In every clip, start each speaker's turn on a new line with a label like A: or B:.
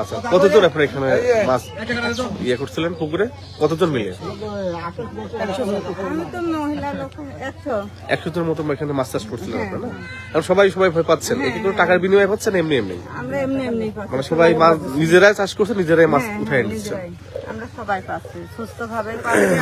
A: আচ্ছা কতজন আপনার এখানে মাছ ইয়ে করছিলেন পুকুরে? কতজন মিলে?
B: একশো
A: জনের মতো এখানে মাছ চাষ করছিলেন আপনারা সবাই সবাই ভয় পাচ্ছেন। কোনো টাকার বিনিময়ে পাচ্ছেন এমনি এমনি। মানে সবাই মাছ নিজেরাই চাষ করছে নিজেরাই মাছ
B: হ্যাঁ,
A: উঠাই
B: হ্যাঁ,
A: নিচ্ছে।
B: আমরা সবাই পাচ্ছি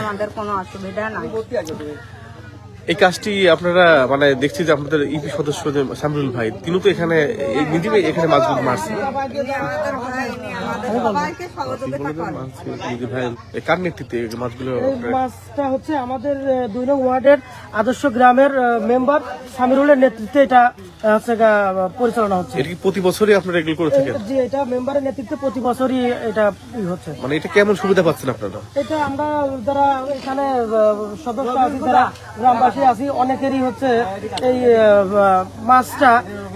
B: আমাদের কোনো অসুবিধা নাই।
A: এই কাজটি আপনারা মানে দেখছি যে আপনাদের ইপি সদস্য যে সামরুল ভাই তিনি তো এখানে এখানে মাছগুলো মারছেন কার নেতৃত্বে মাছগুলো
C: মাছটা হচ্ছে আমাদের দুই নং ওয়ার্ডের আদর্শ গ্রামের মেম্বার সামিরুলের নেতৃত্বে এটা হচ্ছে গা, পরিচালনা হচ্ছে।
A: এটা প্রতি বছরই আপনারা এগুলো করে থাকেন?
C: যে এটা মেম্বারের নেতৃত্বে প্রতি বছরই এটা ই হচ্ছে।
A: মানে এটা কেমন সুবিধা পাচ্ছেন আপনারা?
C: এটা আমরা যারা এখানে সদস্য আছি যারা গ্রামবাসী আছি অনেকেরই হচ্ছে এই মাছটা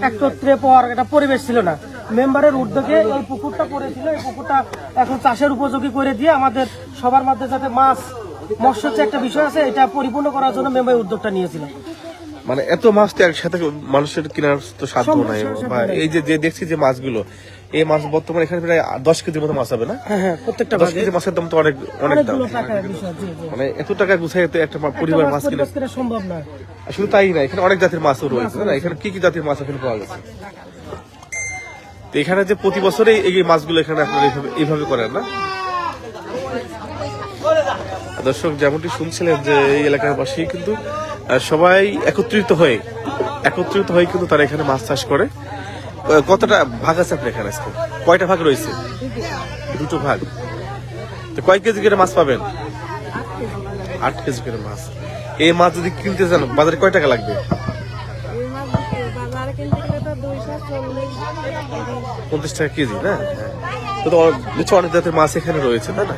C: একত্রে পাওয়ার একটা পরিবেশ ছিল না। মেম্বারের উদ্যোগে এই পুকুরটা পড়েছিল পুকুরটা এখন চাষের উপযোগী করে দিয়ে আমাদের সবার মধ্যে যাতে মাছ মৎস্য যে একটা বিষয় আছে এটা পরিপূর্ণ করার জন্য মেম্বার উদ্যোগটা নিয়েছিল।
A: মানে এত মাছ তো একসাথে মানুষের কেনার তো সাধ্য নাই বা এই যে যে দেখছি যে মাছগুলো এই মাছ বর্তমানে এখানে প্রায় দশ কেজির মতো মাছ হবে না?
C: হ্যাঁ হ্যাঁ প্রত্যেকটা
A: দশ কেজি মাছের দাম তো অনেক অনেক দাম। মানে এত টাকা গুছাই তো একটা পরিবার মাছ কিনে
C: সম্ভব নয়
A: শুধু তাই না এখানে অনেক জাতের মাছও রয়েছে না? এখানে কি কি জাতির মাছ এখানে পাওয়া গেছে? তো এখানে যে প্রতি বছরে এই মাছগুলো এখানে আপনারা এইভাবে করেন না? দর্শক, যেমনটি শুনছিলেন যে এই এলাকাবাসী কিন্তু সবাই একত্রিত হয়ে একত্রিত হয়ে কিন্তু তারা এখানে মাছ চাষ করে। কতটা ভাগ আছে আপনার এখানে আজকে? কয়টা ভাগ রয়েছে? দুটো ভাগ। তো কয় কেজি করে মাছ পাবেন? আট কেজি করে মাছ। এই মাছ যদি কিনতে যান বাজারে কয় টাকা লাগবে? পঞ্চাশ টাকা কেজি, না? হ্যাঁ। তো তো অনেক- জাতের মাছ এখানে রয়েছে, তাই না?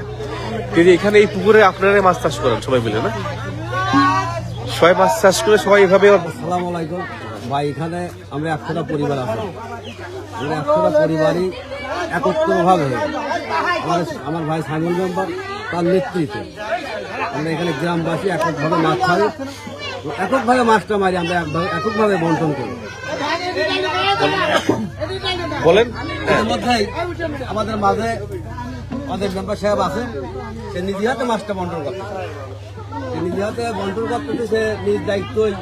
A: কিন্তু এখানে এই পুকুরে আপনারাই মাছ চাষ করেন, সবাই মিলে, না? সবাই মাছ চাষ করে সবাই এভাবে
D: আসসালামু আলাইকুম। ভাই, এখানে আমরা একশোটা পরিবার আছি। আমরা একশোটা পরিবারই একত্রভাবে আমাদের আমার ভাই সাইমুল মেম্বার তার নেতৃত্বে আমরা এখানে গ্রামবাসী এককভাবে মাছ খাই এককভাবে মাছটা মারি, আমরা একভাবে এককভাবে বন্টন করি।
A: বলেন।
D: মধ্যেই আমাদের মাঝে আমাদের মেম্বার সাহেব আছে সে নিজে হাতে মাছটা বন্টন করতে সে নিজে হাতে বন্টন করতে সে নিজ দায়িত্বই।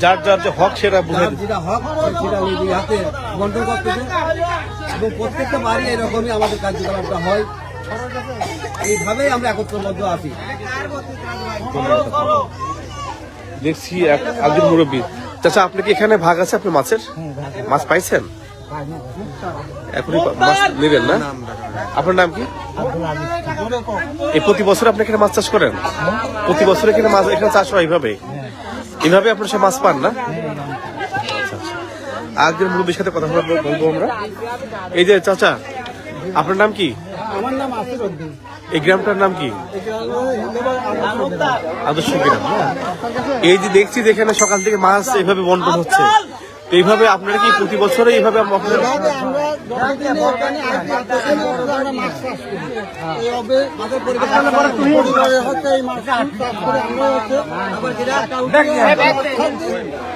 A: যার যার যে হক সেটা বুঝে
D: যেটা হক সেটা নিজে হাতে বন্টন করতেছে। এবং প্রত্যেকটা বাড়ি এরকমই আমাদের কার্যকলাপটা হয়। এইভাবেই আমরা একত্রবদ্ধ আছি।
A: দেখছি এক- একজন মুরব্বী। চাচা আপনি কি এখানে ভাগ আছে? আপনি মাছের? মাছ পাইছেন? এখনই মাছ নেবেন না? আপনার নাম কি? এই প্রতি বছর আপনি এখানে মাছ চাষ করেন? প্রতি বছর এখানে মাছ এখানে চাষ হয় এইভাবে? এইভাবে আপনার সব মাছ পান না? আচ্ছা। আরেকজন মুরব্বীর সাথে কথা বলব আমরা। এই যে চাচা আপনার নাম কি?
C: আমার নাম আসির উদ্দিন
A: এই গ্রামটার নাম কি? আদর্শ গ্রাম এই যে দেখছি যে এখানে সকাল থেকে মাছ এইভাবে বন্টন হচ্ছে। তো এইভাবে আপনারা কি প্রতি বছরে এইভাবে আপনারা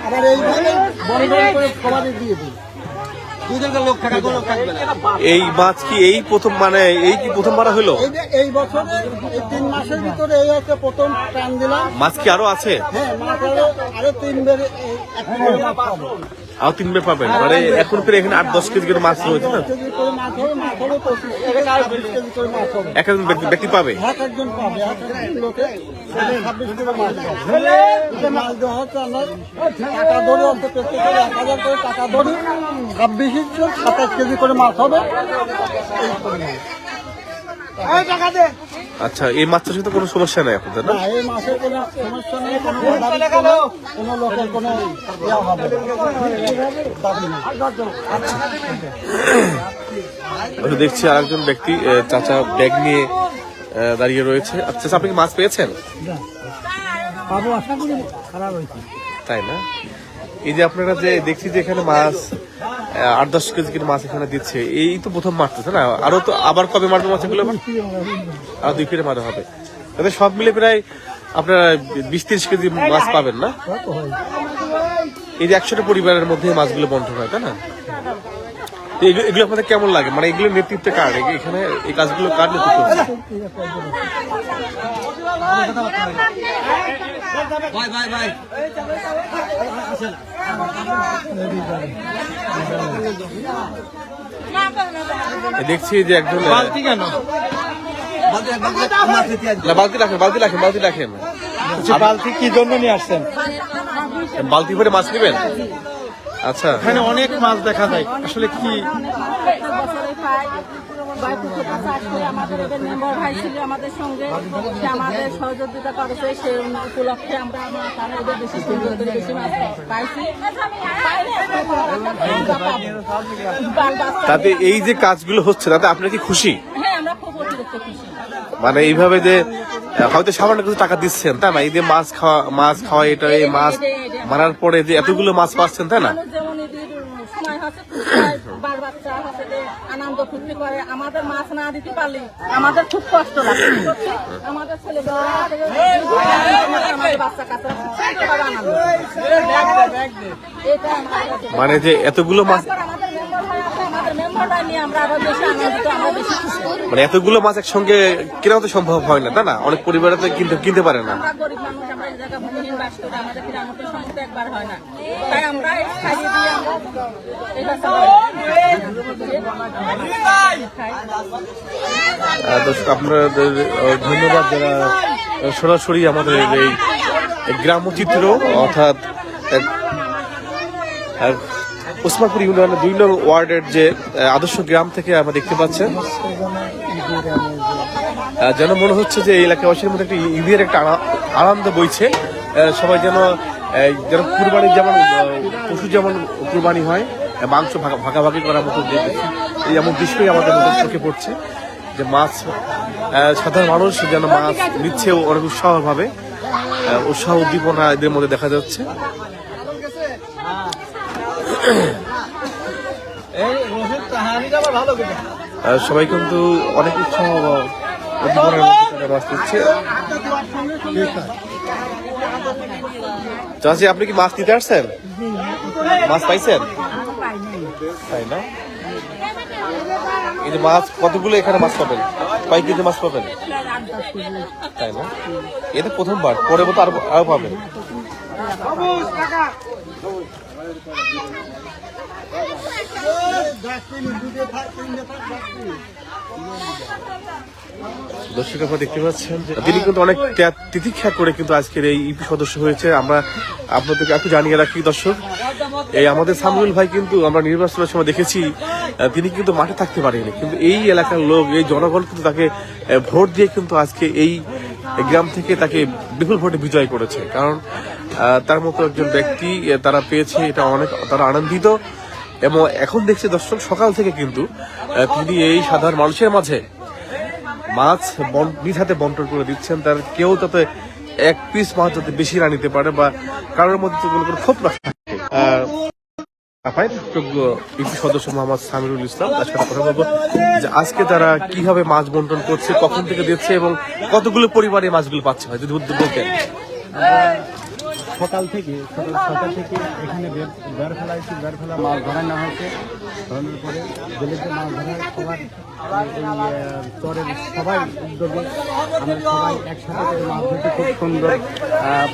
C: আবার এইভাবে বন্ধন করে দিয়ে দিই।
A: এই মাছ কি এই প্রথম মানে এই কি প্রথম মারা হলো
C: এই বছর তিন মাসের ভিতরে এই হচ্ছে প্রথম টান দিলাম।
A: মাছ কি আরও আছে?
C: হ্যাঁ মাছ আরও আরও তিনবার
A: আরও তিনবার পাবেন মানে এখন করে এখানে আট, দশ কেজি করে মাছ রয়েছে না একজন ব্যক্তি- পাবে
C: ছাব্বিশ সাতাশ কেজি করে মাছ হবে।
A: আচ্ছা এই মাছের সাথে কোনো সমস্যা নাই আপনাদের না?
C: এই মাছের কোনো সমস্যা নেই কোনো কোনো লোকের কোনো।
A: আমি দেখছি আরেকজন ব্যক্তি চাচা ব্যাগ নিয়ে দাঁড়িয়ে রয়েছে। আচ্ছা আপনি কি মাছ পেয়েছেন?
C: বাবু আশা করি খারাপ হয়েছে।
A: তাই না? এই যে আপনারা যে দেখছি যে এখানে মাছ আট দশ কেজি করে মাছ এখানে দিচ্ছে। এই তো প্রথম মারতেছে না? আরও তো আবার কবে মারবে মাছ এগুলো আবার? আর দুই কেজি মারা হবে। তাহলে সব মিলে প্রায় আপনারা বিশ তিরিশ কেজি মাছ পাবেন না? এই যে একশোটা পরিবারের মধ্যে মাছগুলো বন্টন হয়, তাই না? এগুলো আপনাদের কেমন লাগে? মানে এগুলো নেতৃত্বে কার? এখানে এই কাজগুলো কার নেতৃত্ব? হচ্ছে?
D: ভাই ভাই। ভাই
A: দেখছি যে একজন বালতি কেন?
D: বালতি
A: রাখেন বালতি রাখেন বালতি রাখেন
E: বালতি কি জন্য নিয়ে আসছেন?
A: বালতি ভরে মাছ নেবেন? আচ্ছা।
E: এখানে অনেক মাছ দেখা যায়। আসলে কি?
B: বাইপুকুর চাষ করে আমাদের এবার মেম্বার ভাই ছিল আমাদের সঙ্গে। সে আমাদের সহযোগিতা করেছে সে উপলক্ষে আমরা তারা এদের বেশি সুন্দর করে বেশি মাছ পাইছি। পাইলে আমরা পাবো। বাল বাচ্চা
A: তাতে এই যে কাজগুলো হচ্ছে তাতে আপনার কি খুশি?
B: হ্যাঁ খুশি।
A: মানে এইভাবে যে হয়তো সামান্য কিছু টাকা দিচ্ছেন তাই না? এই যে মাছ খাওয়া মাছ খাওয়া এটা এই মাছ মারার পরে যে এতগুলো মাছ পাচ্ছেন তাই না
B: মানুষ যেমন এদের সময় হচ্ছে খুব খায়, বার বাচ্চা হচ্ছে যে আনন্দ ফুর্তি করে আমাদের মাছ না দিতে পারলে আমাদের খুব কষ্ট লাগে। আমাদের ছেলে
A: মানে যে এতগুলো মাছ মানে এতগুলো মাছ একসঙ্গে কেনাও তো সম্ভব হয় না তাই না? অনেক পরিবারে তো কিনতে কিনতে পারে না। দর্শক, আপনাদের ধন্যবাদ যারা সরাসরি আমাদের এই গ্রামচিত্র, অর্থাৎ ওসমানপুর ইউনিয়নের দুই নং ওয়ার্ডের যে আদর্শ গ্রাম থেকে আমরা দেখতে পাচ্ছেন। যেন মনে হচ্ছে যে এই এলাকাবাসীর মধ্যে একটা ঈদের একটা আনা- আনন্দ বইছে। সবাই যেন যেন কুরবানির যেমন পশু যেমন কুরবানি হয় মাংস ভাগা- ভাগাভাগি করার মতো যে এই এমন দৃশ্যই আমাদের মধ্যে চোখে পড়ছে যে মাছ সাধারণ মানুষ যেন মাছ নিচ্ছে অনেক উৎসাহ ভাবে উৎসাহ উদ্দীপনা এদের মধ্যে দেখা যাচ্ছে। সবাই কিন্তু অনেক উৎসাহ উদ্দীপনার মাছ নিচ্ছে চাষি আপনি কি মাছ নিতে আসছেন? মাছ পাইছেন? তাই না? এই যে মাছ, কতগুলো এখানে মাছ পাবেন? কয়েক কেজি মাছ পাবেন? তাই না? এটা প্রথমবার পরে মতো আরও আরও পাবেন। দর্শক আপনারা দেখতে পাচ্ছেন তিনি কিন্তু অনেক তিতিক্ষা করে কিন্তু আজকের এই ইপি সদস্য হয়েছে। আমরা আপনাদেরকে একটু জানিয়ে রাখি, দর্শক, এই আমাদের সামরুল ভাই কিন্তু আমরা নির্বাচনের সময় দেখেছি তিনি কিন্তু মাঠে থাকতে পারেনি। কিন্তু এই এলাকার লোক, এই জনগণ কিন্তু তাকে ভোট দিয়ে কিন্তু আজকে এই গ্রাম থেকে তাকে বিপুল ভোটে বিজয় করেছে। কারণ তার মতো একজন ব্যক্তি তারা পেয়েছে, এটা অনেক, তারা আনন্দিত। এবং এখন দেখছে দর্শক, সকাল থেকে কিন্তু তিনি এই সাধারণ মানুষের মাঝে মাছ নিজ হাতে বন্টন করে দিচ্ছেন, তার কেউ যাতে এক পিস মাছ যাতে বেশি না নিতে পারে বা কারোর মধ্যে কোনো কোনো ক্ষোভ না যোগ্য সদস্য মোহাম্মদ সামিরুল ইসলাম যে আজকে তারা কীভাবে মাছ বন্টন করছে, কখন থেকে দিচ্ছে এবং কতগুলো পরিবারে মাছগুলো পাচ্ছে হয়, যদি বলতেন।
E: সকাল থেকে সকাল থেকে এখানে বের ফেলা হয়েছে বের ফেলা মাছ ধরা না হয়েছে। ধরানোর পরে জেলের যে মাছ ধরার সবার এই চরের সবাই উদ্যোগে। আমরা সবাই একসাথে মাছ ধরতে খুব সুন্দর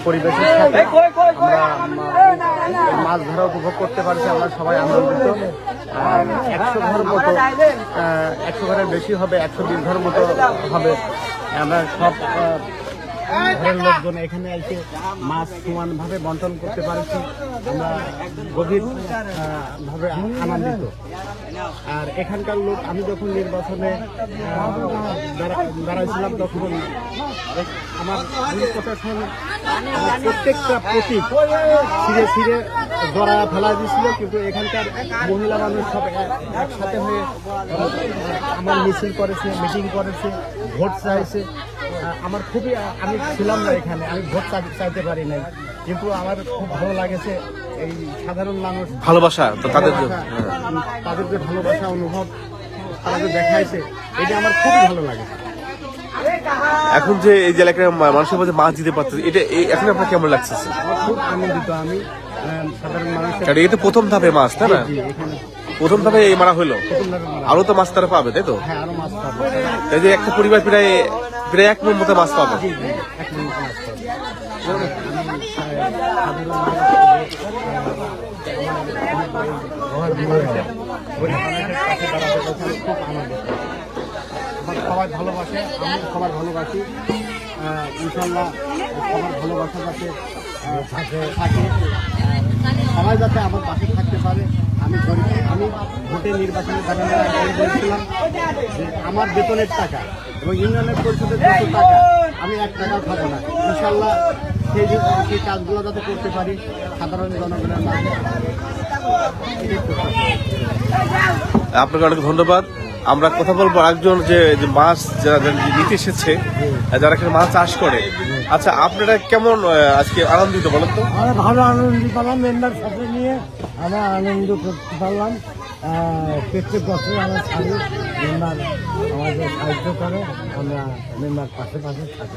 E: পরিবেশের সাথে। আমরা মাছ ধরা উপভোগ করতে পারছি, আমরা সবাই আনন্দিত। একশো ঘর মতো একশো ঘরের বেশি হবে, একশো বিশ ঘর মতো হবে। আমরা সব ঘরের লোকজন এখানে এসে মাছ সমান ভাবে বন্টন করতে পারছি। আমরা গভীর আহ, ভাবে আনন্দিত। আর এখানকার লোক আমি যখন নির্বাচনে দাঁড়াইছিলাম তখন আমার প্রশাসন প্রত্যেকটা প্রতীক ছিঁড়ে ছিঁড়ে জড়া ফেলা দিয়েছিল। কিন্তু এখানকার মহিলা মানুষ সব একসাথে হয়ে আমার মিছিল করেছে মিটিং করেছে ভোট চাইছে। আমার খুবই আমি ছিলাম না এখানে আমি ভোট চাইতে পারি নাই। কিন্তু আমার খুব ভালো লাগেছে এই সাধারণ মানুষ।
A: ভালোবাসা তো তাদের
E: তাদের যে ভালোবাসা অনুভব তারা যে দেখাইছে এটা আমার খুবই ভালো লাগে।
A: এখন যে এই এলাকার মানুষের মধ্যে মাছ দিতে পারছে এটা এখন আপনার কেমন লাগছে
E: খুব আনন্দিত আমি সাধারণ মানুষের
A: এটা প্রথম ধাপে মাছ তাই না? প্রথম ধাপে এই মারা হলো। আরও তো মাছ তারা পাবে তাই তো?
E: হ্যাঁ মাছ
A: এই যে একটা পরিবার প্রায় প্রায় এক মন মতো মাছ পাবে।
E: সবাই ভালোবাসে আমি সবার ভালোবাসি। ইনশাল্লাহ সবার ভালোবাসা যাতে থাকে। সবাই যাতে আমার পাশে থাকতে পারে। আমি আমি ভোটে নির্বাচনে বলেছিলাম আমার বেতনের টাকা এবং ইউনিয়নের পরিষদের যত টাকা আমি এক টাকাও খাব না। ইনশাল্লাহ সেই যে- সেই কাজগুলো যাতে করতে পারি সাধারণ জনগণের
A: আপনাকে অনেক ধন্যবাদ। আমরা কথা বলব একজন যে যে মাছ যারা নিতে এসেছে যারা এখানে মাছ চাষ করে। আচ্ছা আপনারা কেমন আজকে আনন্দিত বলেন তো?
C: আমরা ভালো আনন্দ পেলাম মেম্বার সাথে নিয়ে আমরা আনন্দ করতে পারলাম। প্রত্যেক বছর আমরা ছাড়ি মেম্বার আমাদের সাহায্য করে আমরা মেম্বার পাশে পাশে থাকি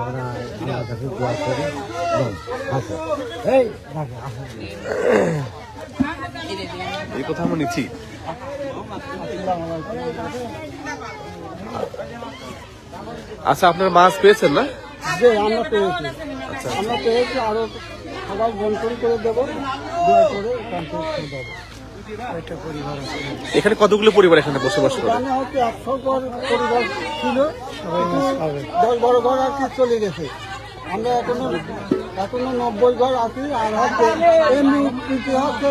C: আমরা আমার কাছে দোয়া করি আসো। এই
A: এই কথা আমরা নিচ্ছি। আচ্ছা আপনার মাছ পেয়েছেন না?
C: যে আমরা পেয়েছি। আমরা পেয়েছি আরও সবাই বন্টন করে দেবো দোয়া করে কমপ্লিট করে দেবো।
A: এখানে কতগুলো পরিবার এখানে বসবাস করে?
C: দশ ঘর চলে গেছে। আমরা এখনও এখনও নব্বই ঘর আছি, আর হচ্ছে এমনি হচ্ছে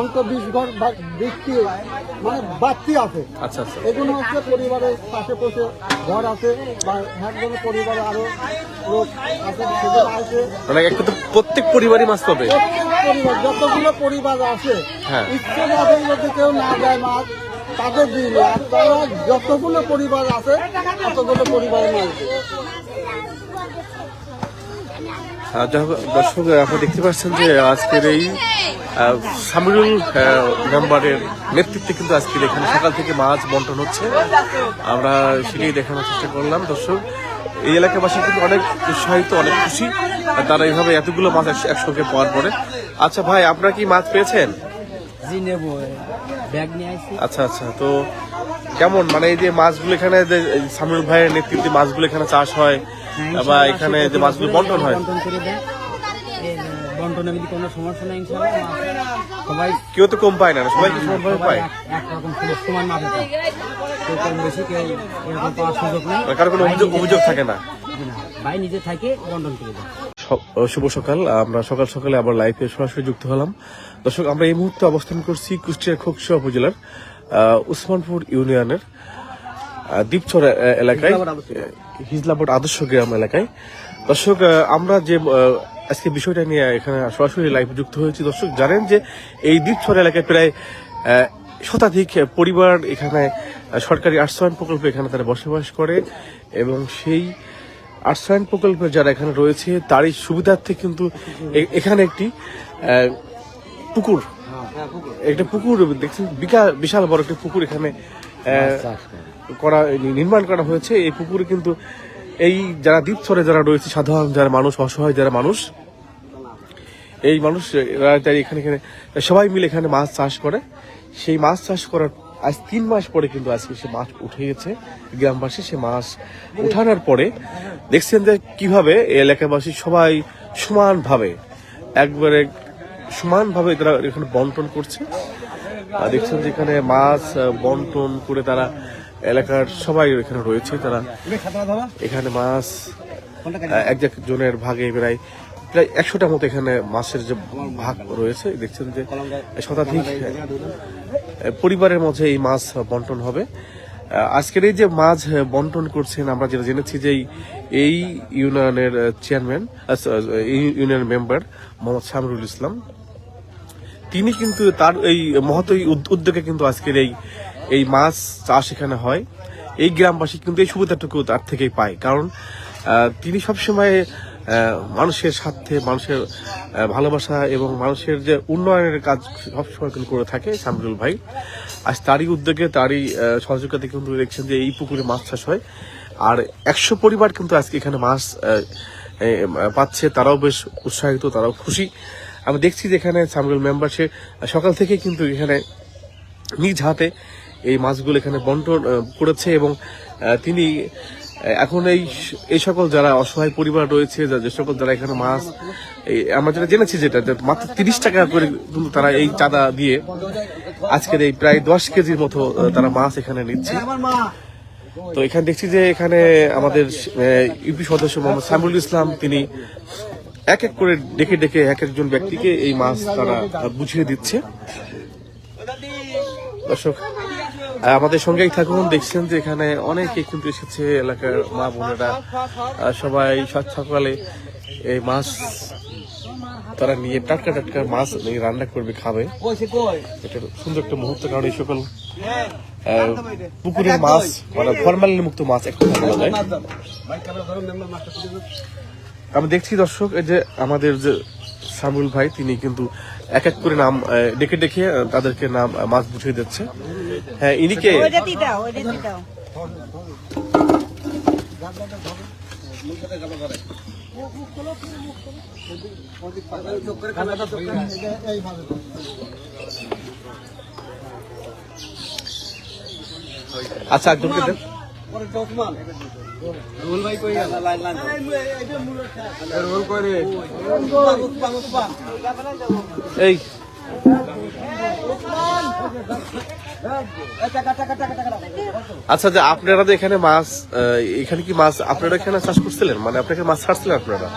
C: অন্ত বিশ ঘর বৃষ্টি মানে বাড়তি আছে।
A: আচ্ছা আচ্ছা।
C: এগুলো হচ্ছে পরিবারের পাশে পাশে ঘর আছে বা একজনের পরিবারে আরও লোক আছে সেগুলো আছে।
A: মানে একটা তো প্রত্যেক পরিবারই মাছ পাবে।
C: পরিবার যতগুলো পরিবার আছে
A: হ্যাঁ।
C: ইচ্ছেভাবে যদি কেউ না যায় মাছ তাদের দিন আর তারা যতগুলো পরিবার আছে ততগুলো পরিবারের মাছ
A: দর্শক আপনি দেখতে পাচ্ছেন যে আজকের এই সামিরুল মেম্বারের নেতৃত্বে কিন্তু আজকের এখানে সকাল থেকে মাছ বন্টন হচ্ছে। আমরা সেটাই দেখানোর চেষ্টা করলাম। দর্শক এই এলাকাবাসী কিন্তু অনেক উৎসাহিত অনেক খুশি। তারা এইভাবে এতগুলো মাছ একসঙ্গে পাওয়ার পরে। আচ্ছা ভাই আপনারা কি মাছ পেয়েছেন?
D: জি নেব। ব্যাগ নিয়ে
A: আচ্ছা আচ্ছা। তো কেমন? মানে এই যে মাছগুলো এখানে সামিরুল ভাইয়ের নেতৃত্বে মাছগুলো এখানে চাষ হয় বা এখানে যে মাছগুলো বন্টন হয়।
D: বন্টন করে দেয়। এই, আহ, বন্টনে যদি কোনো সমস্যা নেই সবাই
A: কেউ তো কম পায় না সবাই কি সমানভাবে পায়।
D: একরকম সমান- সমান মাপে পায়। কেউ কম বেশি কেউ এরকম পাওয়ার সুযোগ নেই।
A: মানে কারও কোনো অভিযোগ অভিযোগ থাকে না।
D: ভাই নিজে থাকে বন্টন করে দেয়।
A: শুভ সকাল। আমরা সকাল সকালে আবার লাইভে সরাসরি যুক্ত হলাম। দর্শক আমরা এই মুহূর্তে অবস্থান করছি কুষ্টিয়ার খোকসা উপজেলার উসমানপুর ইউনিয়নের আহ, এলাকায় হিজলাবোট আদর্শ গ্রাম। এলাকায়। দর্শক আমরা যে আজকে বিষয়টা নিয়ে এখানে সরাসরি লাইভ যুক্ত হয়েছি। দর্শক জানেন যে এই দ্বীপচর এলাকায় প্রায় শতাধিক পরিবার এখানে সরকারি আশ্রয়ন প্রকল্প এখানে তারা বসবাস করে এবং সেই আশ্রয়ন প্রকল্পে যারা এখানে রয়েছে তারই সুবিধার্থে কিন্তু এখানে একটি পুকুর একটা পুকুর দেখছেন বিশাল বড় একটা পুকুর এখানে করা নির্মাণ করা হয়েছে, এই পুকুরে কিন্তু এই যারা দ্বীপছরে যারা রয়েছে, সাধারণ যারা মানুষ, অসহায় যারা মানুষ, এই মানুষ এখানে এখানে, সবাই মিলে এখানে মাছ চাষ করে। সেই মাছ চাষ করার আজ তিন মাস পরে কিন্তু আজকে সে মাছ উঠে গেছে গ্রামবাসী, সে মাছ উঠানোর পরে দেখছেন যে কীভাবে এলাকাবাসী সবাই সমানভাবে, একবারে সমানভাবে তারা এখানে বন্টন করছে। দেখছেন যে এখানে মাছ বন্টন করে তারা এলাকার সবাই এখানে রয়েছে। তারা এখানে মাছ এক জনের ভাগে প্রায় প্রায় একশোটার মতো এখানে মাছের যে ভাগ রয়েছে। দেখছেন যে শতাধিক পরিবারের মধ্যে এই মাছ বন্টন হবে। আজকের এই যে মাছ বন্টন করছেন, আমরা যেটা জেনেছি যে এই ইউনিয়নের chairman union member Mohammad Shamrul Islam. তিনি কিন্তু তার এই উদ- উদ্যোগে কিন্তু আজকের এই এই মাছ চাষ এখানে হয়। এই গ্রামবাসী কিন্তু এই সুবিধাটুকু তার থেকেই পায়। কারণ তিনি সবসময় মানুষের স্বার্থে মানুষের ভালোবাসা এবং মানুষের যে উন্নয়নের কাজ সবসময় কিন্তু করে থাকে শামরুল ভাই। আজ তারই উদ্যোগে তারই আহ, সহযোগিতাতে কিন্তু দেখছেন যে এই পুকুরে মাছ চাষ হয়। আর একশো পরিবার কিন্তু আজকে এখানে মাছ পাচ্ছে। তারাও বেশ উৎসাহিত তারাও খুশি। আমি দেখছি যে এখানে সামরুল মেম্বার সে, সকাল থেকে কিন্তু এখানে নিজ হাতে এই মাছগুলো এখানে বন্টন করেছে এবং তিনি এখন এই এই সকল যারা অসহায় পরিবার রয়েছে, যে সকল যারা এখানে মাছ আমরা যেটা জেনেছি যেটা মাত্র তিরিশ টাকা করে কিন্তু তারা এই চাঁদা দিয়ে আজকের এই প্রায় দশ কেজির মতো তারা মাছ এখানে নিচ্ছে। তো এখানে দেখছি যে এখানে আমাদের ইউপি সদস্য মোহাম্মদ সামিউল ইসলাম, তিনি এক এক করে ডেকে ডেকে এক একজন ব্যক্তিকে এই মাছ তারা বুঝিয়ে দিচ্ছে। দর্শক আমাদের সঙ্গেই থাকুন। দেখছেন যে এখানে অনেকে কিন্তু এসেছে, এলাকার মা বোনেরা। সবাই সাত সকালে এই মাছ তারা নিয়ে টাটকা টাটকা মাছ রান্না করবে, খাবে। এটা সুন্দর একটা মুহূর্ত, কারণ এই সকল পুকুরের মাছ মানে ফরমালিন মুক্ত মাছ এক কথা বলা যায়। আমি দেখছি দর্শক এই যে আমাদের যে সামুল ভাই তিনি কিন্তু এক এক করে নাম ডেকে ডেকে তাদেরকে নাম মাছ বুঝিয়ে দিচ্ছে। হ্যাঁ আচ্ছা এই। আচ্ছা যে আপনারা তো এখানে মাছ এখানে কি মাছ আপনারা এখানে চাষ করছিলেন? মানে আপনাকে মাছ ছাড়ছিলেন আপনারা?